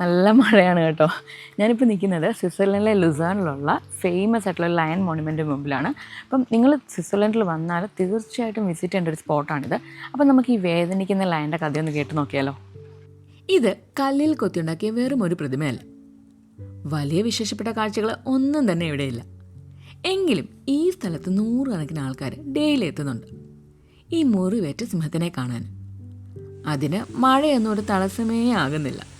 നല്ല മഴയാണ് കേട്ടോ. ഞാനിപ്പോൾ നിൽക്കുന്നത് സ്വിറ്റ്സർലൻഡിലെ ലുസാനിലുള്ള ഫേമസ് ആയിട്ടുള്ള ലയൺ മോണുമെന്റ് മുമ്പിലാണ്. അപ്പം നിങ്ങൾ സ്വിറ്റ്സർലൻഡിൽ വന്നാൽ തീർച്ചയായിട്ടും വിസിറ്റ് ചെയ്യേണ്ട ഒരു സ്പോട്ടാണിത്. അപ്പം നമുക്ക് ഈ വേദനിക്കുന്ന ലയന്റെ കഥയൊന്ന് കേട്ട് നോക്കിയാലോ. ഇത് കല്ലിൽ കൊത്തിയുണ്ടാക്കിയ വെറും ഒരു പ്രതിമയല്ല. വലിയ വിശേഷപ്പെട്ട കാഴ്ചകൾ ഒന്നും തന്നെ ഇവിടെയില്ല എങ്കിലും ഈ സ്ഥലത്ത് നൂറുകണക്കിന് ആൾക്കാർ ഡെയിലി എത്തുന്നുണ്ട്. ഈ മുറിവേറ്റ സിംഹത്തിനെ കാണാൻ. അതിന് മഴയൊന്നും ഒരു തടസ്സമേ ആകുന്നില്ല.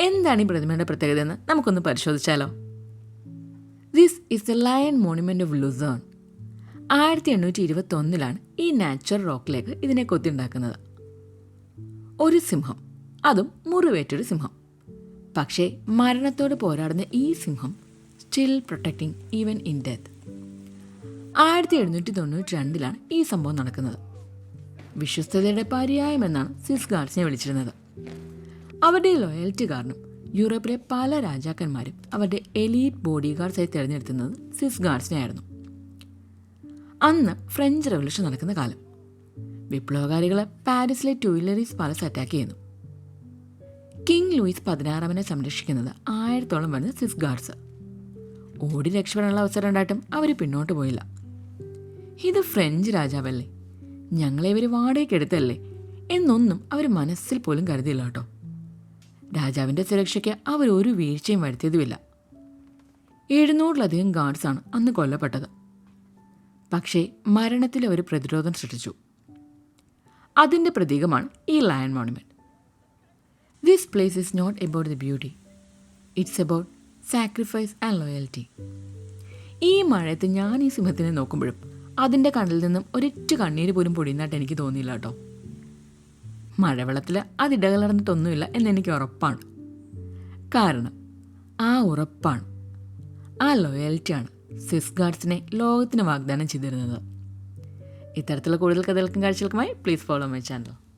എന്താണ് ഈ പ്രതിമയുടെ പ്രത്യേകത എന്ന് നമുക്കൊന്ന് പരിശോധിച്ചാലോ? This is the lion monument of Lucerne ആയിരത്തി എണ്ണൂറ്റി ഇരുപത്തി ഒന്നിലാണ് ഈ നാച്ചുറൽ റോക്കിലേക്ക് ഇതിനെ കൊത്തിണ്ടാക്കുന്നത് ഒരു സിംഹം അതും മുറിവേറ്റൊരു സിംഹം. പക്ഷേ മരണത്തോട് പോരാടുന്ന ഈ സിംഹം still protecting even in death ആയിരത്തി എഴുന്നൂറ്റി തൊണ്ണൂറ്റി രണ്ടിലാണ് ഈ സംഭവം നടക്കുന്നത്. വിശ്വസ്തതയുടെ പര്യായം എന്നാണ് സിസ് ഗാർഡ്സിനെ വിളിച്ചിരുന്നത്. അവരുടെ ലോയൽറ്റി കാരണം യൂറോപ്പിലെ പല രാജാക്കന്മാരും അവരുടെ എലീറ്റ് ബോഡി ഗാർഡ്സായി തിരഞ്ഞെടുത്തുന്നത് സിസ് ഗാർഡ്സിനെ ആയിരുന്നു അന്ന് ഫ്രഞ്ച് റവല്യൂഷൻ നടക്കുന്ന കാലം. വിപ്ലവകാരികളെ പാരീസിലെ ട്യൂയിലറീസ് പാലസ് അറ്റാക്ക് ചെയ്യുന്നു. കിങ് ലൂയിസ് പതിനാറാമനെ സംരക്ഷിക്കുന്നത് ആയിരത്തോളം വരുന്ന സിസ് ഗാർഡ്സ് ഓടി രക്ഷപ്പെടാനുള്ള അവസരം ഉണ്ടായിട്ടും അവർ പിന്നോട്ട് പോയില്ല. ഇത് ഫ്രഞ്ച് രാജാവല്ലേ? ഞങ്ങളെ ഇവർ വാടകയ്ക്ക് എടുത്തല്ലേ എന്നൊന്നും അവർ മനസ്സിൽ പോലും കരുതിയില്ല കേട്ടോ. രാജാവിന്റെ സുരക്ഷയ്ക്ക് അവർ ഒരു വീഴ്ചയും വരുത്തിയതുമില്ല. എഴുന്നൂറിലധികം ഗാർഡ്സാണ് അന്ന് കൊല്ലപ്പെട്ടത്. പക്ഷേ മരണത്തിൽ അവർ പ്രതിരോധം സൃഷ്ടിച്ചു. അതിന്റെ പ്രതീകമാണ് ഈ lion monument this place is not about the beauty it's about sacrifice and loyalty ഈ മഴയത്ത് ഞാൻ ഈ സിംഹത്തിനെ നോക്കുമ്പോഴും അതിന്റെ കണ്ണിൽ നിന്നും ഒരിറ്റു കണ്ണീര് പോലും പൊടിയുന്നതായിട്ട് എനിക്ക് തോന്നിയില്ല കേട്ടോ. മഴവെള്ളത്തിൽ അത് ഇടകലർന്നിട്ടൊന്നുമില്ല എന്നെനിക്ക് ഉറപ്പാണ്. കാരണം ആ ഉറപ്പാണ്. ആ ലോയൽറ്റിയാണ് സ്വിസ് ഗാർഡ്സിനെ ലോകത്തിന് വാഗ്ദാനം ചെയ്തിരുന്നത്. ഇത്തരത്തിലുള്ള കൂടുതൽ കഥകൾക്കും കാഴ്ചകൾക്കുമായി പ്ലീസ് ഫോളോ മൈ ചാനൽ